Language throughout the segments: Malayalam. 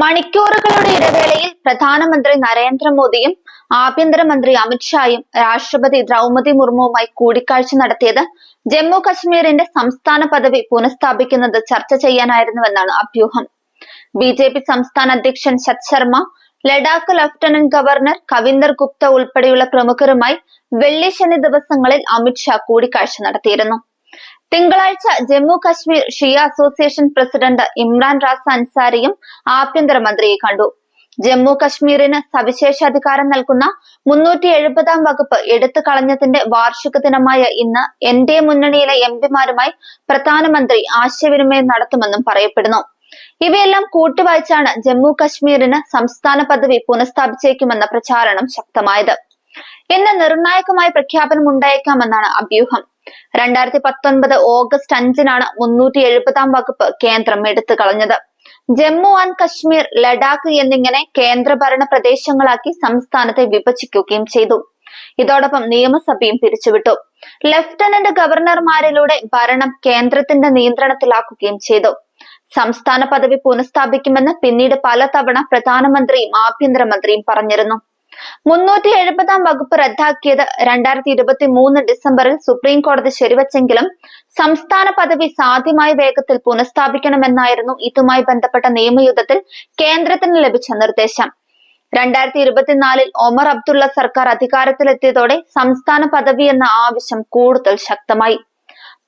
മണിക്കൂറുകളുടെ ഇടവേളയിൽ പ്രധാനമന്ത്രി നരേന്ദ്രമോദിയും ആഭ്യന്തരമന്ത്രി അമിത്ഷായും രാഷ്ട്രപതി ദ്രൗപതി മുർമുവുമായി കൂടിക്കാഴ്ച നടത്തിയത് ജമ്മു കശ്മീരിന്റെ സംസ്ഥാന പദവി പുനഃസ്ഥാപിക്കുന്നത് ചർച്ച ചെയ്യാനായിരുന്നുവെന്നാണ് അഭ്യൂഹം. ബി ജെ പി സംസ്ഥാന അധ്യക്ഷൻ ശത് ശർമ്മ ലഡാക്ക് ലഫ്റ്റനന്റ് ഗവർണർ കവിന്ദർ ഗുപ്ത ഉൾപ്പെടെയുള്ള പ്രമുഖരുമായി വെള്ളി ശനി ദിവസങ്ങളിൽ അമിത്ഷാ കൂടിക്കാഴ്ച നടത്തിയിരുന്നു. തിങ്കളാഴ്ച Jammu Kashmir Shia association president Imran Ras അൻസാരിയും ആഭ്യന്തരമന്ത്രിയെ കണ്ടു. ജമ്മു കശ്മീരിന് സവിശേഷ അധികാരം നൽകുന്ന മുന്നൂറ്റി എഴുപതാം വകുപ്പ് എടുത്തു കളഞ്ഞതിന്റെ വാർഷിക ദിനമായ ഇന്ന് എൻ ഡി എ മുന്നണിയിലെ എം പിമാരുമായി പ്രധാനമന്ത്രി ആശയവിനിമയം നടത്തുമെന്നും പറയപ്പെടുന്നു. ഇവയെല്ലാം കൂട്ടുവായിച്ചാണ് ജമ്മു കശ്മീരിന് സംസ്ഥാന പദവി പുനഃസ്ഥാപിച്ചേക്കുമെന്ന പ്രചാരണം ശക്തമായത്. ഇന്ന് നിർണായകമായ പ്രഖ്യാപനം ഉണ്ടായേക്കാമെന്നാണ് അഭ്യൂഹം. രണ്ടായിരത്തി പത്തൊൻപത് ഓഗസ്റ്റ് അഞ്ചിനാണ് മുന്നൂറ്റി എഴുപതാം വകുപ്പ് കേന്ദ്രം എടുത്തു കളഞ്ഞത്. ജമ്മു ആൻഡ് കശ്മീർ ലഡാക്ക് എന്നിങ്ങനെ കേന്ദ്രഭരണ പ്രദേശങ്ങളാക്കി സംസ്ഥാനത്തെ വിഭജിക്കുകയും ചെയ്തു. ഇതോടൊപ്പം നിയമസഭയും പിരിച്ചുവിട്ടു. ലഫ്റ്റനന്റ് ഗവർണർമാരിലൂടെ ഭരണം കേന്ദ്രത്തിന്റെ നിയന്ത്രണത്തിലാക്കുകയും ചെയ്തു. സംസ്ഥാന പദവി പുനഃസ്ഥാപിക്കുമെന്ന് പിന്നീട് പലതവണ പ്രധാനമന്ത്രിയും ആഭ്യന്തരമന്ത്രിയും പറഞ്ഞിരുന്നു. മുന്നൂറ്റി എഴുപതാം വകുപ്പ് റദ്ദാക്കിയത് രണ്ടായിരത്തി ഇരുപത്തി മൂന്ന് ഡിസംബറിൽ സുപ്രീം കോടതി ശരിവച്ചെങ്കിലും സംസ്ഥാന പദവി സാധ്യമായ വേഗത്തിൽ പുനഃസ്ഥാപിക്കണമെന്നായിരുന്നു ഇതുമായി ബന്ധപ്പെട്ട നിയമയുദ്ധത്തിൽ കേന്ദ്രത്തിന് ലഭിച്ച നിർദ്ദേശം. രണ്ടായിരത്തി ഇരുപത്തിനാലിൽ ഒമർ അബ്ദുള്ള സർക്കാർ അധികാരത്തിലെത്തിയതോടെ സംസ്ഥാന പദവി എന്ന ആവശ്യം കൂടുതൽ ശക്തമായി.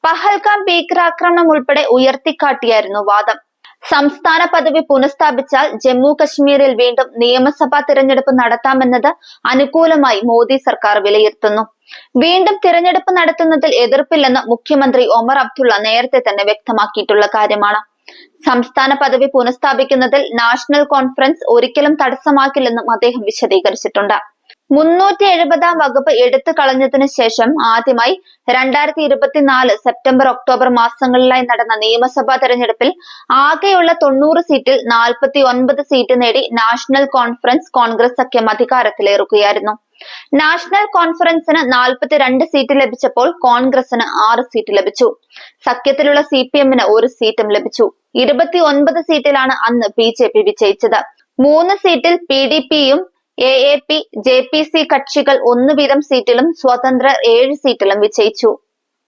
പഹൽഗാം ഭീകരാക്രമണം ഉൾപ്പെടെ ഉയർത്തിക്കാട്ടിയായിരുന്നു വാദം. സംസ്ഥാന പദവി പുനഃസ്ഥാപിച്ചാൽ ജമ്മു കശ്മീരിൽ വീണ്ടും നിയമസഭാ തിരഞ്ഞെടുപ്പ് നടത്താമെന്നത് അനുകൂലമായി മോദി സർക്കാർ വിലയിരുത്തുന്നു. വീണ്ടും തിരഞ്ഞെടുപ്പ് നടത്തുന്നതിൽ എതിർപ്പില്ലെന്ന് മുഖ്യമന്ത്രി ഒമർ അബ്ദുള്ള നേരത്തെ തന്നെ വ്യക്തമാക്കിയിട്ടുള്ള കാര്യമാണ്. സംസ്ഥാന പദവി പുനഃസ്ഥാപിക്കുന്നതിൽ നാഷണൽ കോൺഫറൻസ് ഒരിക്കലും തടസ്സമാക്കില്ലെന്നും അദ്ദേഹം വിശദീകരിച്ചിട്ടുണ്ട്. മുന്നൂറ്റി എഴുപതാം വകുപ്പ് എടുത്തു കളഞ്ഞതിനു ശേഷം ആദ്യമായി രണ്ടായിരത്തി ഇരുപത്തിനാല് സെപ്റ്റംബർ ഒക്ടോബർ മാസങ്ങളിലായി നടന്ന നിയമസഭാ തെരഞ്ഞെടുപ്പിൽ ആകെയുള്ള തൊണ്ണൂറ് സീറ്റിൽ നാൽപ്പത്തി ഒൻപത് സീറ്റ് നേടി നാഷണൽ കോൺഫറൻസ് കോൺഗ്രസ് സഖ്യം അധികാരത്തിലേറുകയായിരുന്നു. നാഷണൽ കോൺഫറൻസിന് നാൽപ്പത്തിരണ്ട് സീറ്റ് ലഭിച്ചപ്പോൾ കോൺഗ്രസിന് ആറ് സീറ്റ് ലഭിച്ചു. സഖ്യത്തിലുള്ള സി പി എമ്മിന് ഒരു സീറ്റും ലഭിച്ചു. ഇരുപത്തി ഒൻപത് സീറ്റിലാണ് അന്ന് ബി ജെ പി വിജയിച്ചത്. മൂന്ന് സീറ്റിൽ പി ഡി പിയും A A P J P C കക്ഷികൾ ഒന്ന് വീതം സീറ്റിലും സ്വതന്ത്രർ ഏഴ് സീറ്റിലും വിജയിച്ചു.